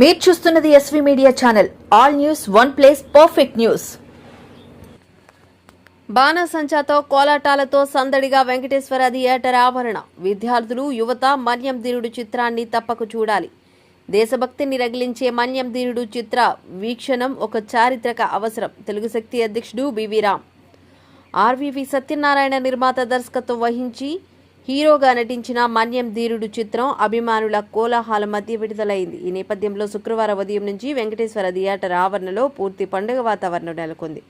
మీరు చూస్తున్నది SV media channel all news one place perfect news బాణసంచాతో కోలాటాలతో సందడిగా వెంకటేశ్వర థియేటర్ ఆవరణ విద్యార్థులు యువత మన్యం ధీరుడు చిత్రాన్ని తప్పక చూడాలి. దేశభక్తిని రగిలించే మన్యం ధీరుడు చిత్ర వీక్షణం ఒక చారిత్రక అవసరం. తెలుగు శక్తి అధ్యక్షుడు బివి రామ్. ఆర్వీవి సత్యనారాయణ నిర్మాత దర్శకత్వం వహించి హీరోగా నటించిన మన్యం ధీరుడు చిత్రం అభిమానుల కోలాహల మధ్య విడుదలైంది. ఈ నేపథ్యంలో శుక్రవారం ఉదయం నుంచి వెంకటేశ్వర థియేటర్ ఆవరణలో పూర్తి పండుగ వాతావరణం నెలకొంది.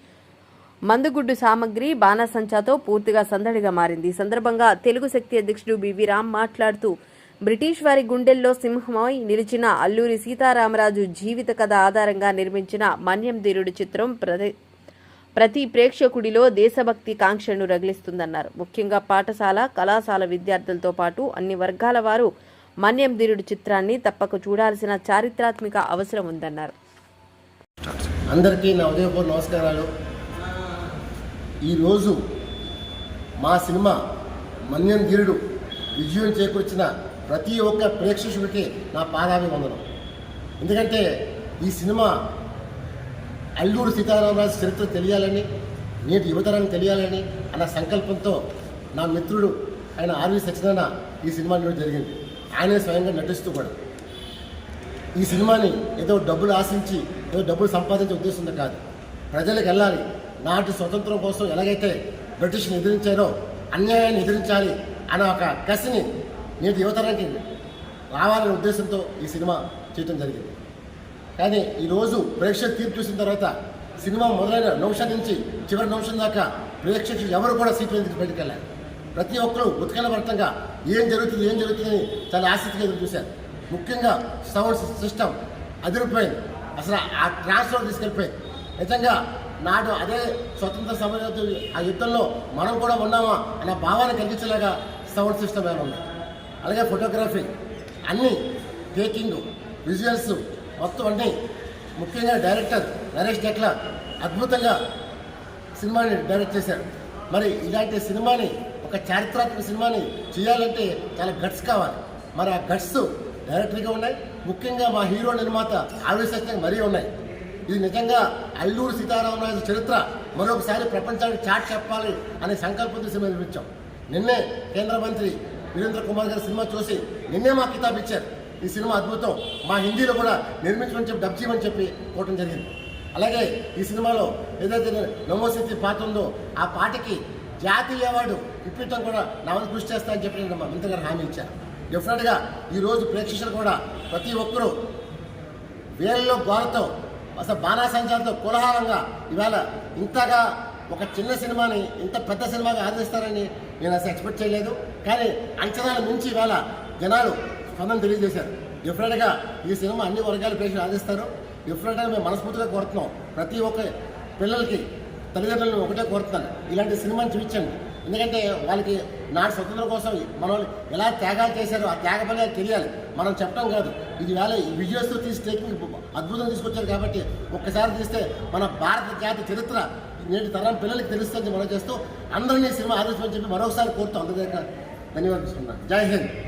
మందుగుడ్డు సామగ్రి బాణసంచాతో పూర్తిగా సందడిగా మారింది. ఈ సందర్భంగా తెలుగు శక్తి అధ్యక్షుడు బివి రామ్ మాట్లాడుతూ బ్రిటిష్ వారి గుండెల్లో సింహమై నిలిచిన అల్లూరి సీతారామరాజు జీవిత కథ ఆధారంగా నిర్మించిన మన్యం ధీరుడు చిత్రం ప్రతి ప్రేక్షకుడిలో దేశభక్తి కాంక్షను రగిలిస్తుందన్నారు. ముఖ్యంగా పాఠశాల కళాశాల విద్యార్థులతో పాటు అన్ని వర్గాల వారు మన్యం ధీరుడు చిత్రాన్ని తప్పక చూడాల్సిన చారిత్రాత్మక అవసరం ఉందన్నారు. అందరికీ నా ఉదయపూర్ నమస్కారాలు. ఈరోజు మా సినిమా మన్యం ధీరుడు విజయం చేకూర్చిన ప్రతి ఒక్క ప్రేక్షకుడికి నా పాదాభివందనం. ఎందుకంటే ఈ సినిమా అల్లూరు సీతారామరాజు చరిత్ర తెలియాలని నేటి యువతరానికి తెలియాలని అన్న సంకల్పంతో నా మిత్రుడు ఆయన ఆర్వి సత్యనారాయణ ఈ సినిమా నిర్వహించడం జరిగింది. ఆయనే స్వయంగా నటిస్తూ కూడా. ఈ సినిమాని ఏదో డబ్బులు ఆశించి ఏదో డబ్బులు సంపాదించే ఉద్దేశంతో కాదు. ప్రజలకు వెళ్ళాలి. నాటి స్వతంత్రం కోసం ఎలాగైతే బ్రిటిష్ని ఎదిరించారో అన్యాయాన్ని ఎదిరించాలి అనే ఒక కసిని నేటి యువతరానికి రావాలనే ఉద్దేశంతో ఈ సినిమా చేయడం జరిగింది. కానీ ఈరోజు ప్రేక్షక తీర్పు చూసిన తర్వాత సినిమా మొదలైన నిమిషం నుంచి చివరి నిమిషం దాకా ప్రేక్షకులు ఎవరు కూడా సీట్ నుంచి బయటకు వెళ్ళారు ప్రతి ఒక్కరూ ఉత్కంఠభరితంగా ఏం జరుగుతుంది ఏం జరుగుతుందని చాలా ఆసక్తిగా ఎదురు చూశారు. ముఖ్యంగా సౌండ్ సిస్టమ్ అదిరిపోయింది. అసలు ఆ ట్రాన్స్ఫర్ తీసుకెళ్ళిపోయింది. నిజంగా నాడు అదే స్వతంత్ర సమర ఆ యుద్ధంలో మనం కూడా ఉన్నామా అన్న భావాన్ని కలిగించేలాగా సౌండ్ సిస్టమ్ ఏమైనా ఉంది? అలాగే ఫోటోగ్రఫీ అన్నీ టేకింగ్ విజువల్స్ మొత్తం అంటే ముఖ్యంగా డైరెక్టర్ నరేష్ డెక్లా అద్భుతంగా సినిమాని డైరెక్ట్ చేశారు. మరి ఇలాంటి సినిమాని ఒక చారిత్రాత్మక సినిమాని చేయాలంటే చాలా గట్స్ కావాలి. మరి ఆ గట్స్ డైరెక్టర్గా ఉన్నాయి. ముఖ్యంగా మా హీరో నిర్మాత ఆవేశంగా మరీ ఉన్నాయి. ఇది నిజంగా అల్లూరు సీతారామరాజు చరిత్ర మరొకసారి ప్రపంచానికి చాట్ చెప్పాలి అనే సంకల్పంతో సినిమా నిర్మించాం. నిన్నే కేంద్ర మంత్రి వీరేంద్ర కుమార్ గారి సినిమా చూసి నిన్నే మా కితాబ్ ఇచ్చారు. ఈ సినిమా అద్భుతం. మా హిందీలో కూడా నిర్మించమని చెప్పి డబ్ చేయమని చెప్పి కోవటం జరిగింది. అలాగే ఈ సినిమాలో ఏదైతే నమోశక్తి పాట ఉందో ఆ పాటకి జాతీయ అవార్డు ఇప్పించడం కూడా నా వంతు కృషి చేస్తా అని చెప్పి నేను మా మంత్రి గారు హామీ ఇచ్చారు. డెఫినెట్గా ఈరోజు ప్రేక్షకులు కూడా ప్రతి ఒక్కరూ వేలలో గోలతో అసలు బాణాసంచాలతో కులహారంగా ఇవాళ ఇంతగా ఒక చిన్న సినిమాని ఇంత పెద్ద సినిమాగా ఆదరిస్తారని నేను అసలు ఎక్స్పెక్ట్ చేయలేదు. కానీ అంచనాలు మించి ఇవాళ జనాలు కథలు తెలియజేశారు. డిఫరెంట్గా ఈ సినిమా అన్ని వర్గాల ప్రేక్షకులు ఆదిస్తారు డిఫరెంట్గా మేము మనస్ఫూర్తిగా కోరుతున్నాం. ప్రతి ఒక్క పిల్లలకి తల్లిదండ్రులను ఒకటే కోరుతున్నాను. ఇలాంటి సినిమాని చూపించండి. ఎందుకంటే వాళ్ళకి నాటి స్వతంత్రం కోసం మన ఎలా త్యాగాలు చేశారో ఆ త్యాగ పని తెలియాలి. మనం చెప్పడం కాదు. ఇది వేళ ఈ విజయస్తో తీసి టేకింగ్ అద్భుతం తీసుకొచ్చారు కాబట్టి ఒక్కసారి తీస్తే మన భారత జాతి చరిత్ర నేటి తరం పిల్లలకి తెలుస్తుంది మనం చేస్తూ అందరినీ సినిమా ఆదర్శమని చెప్పి మరొకసారి కోరుతూ అందరి దగ్గర ధన్యవాదాలు జై హింద్.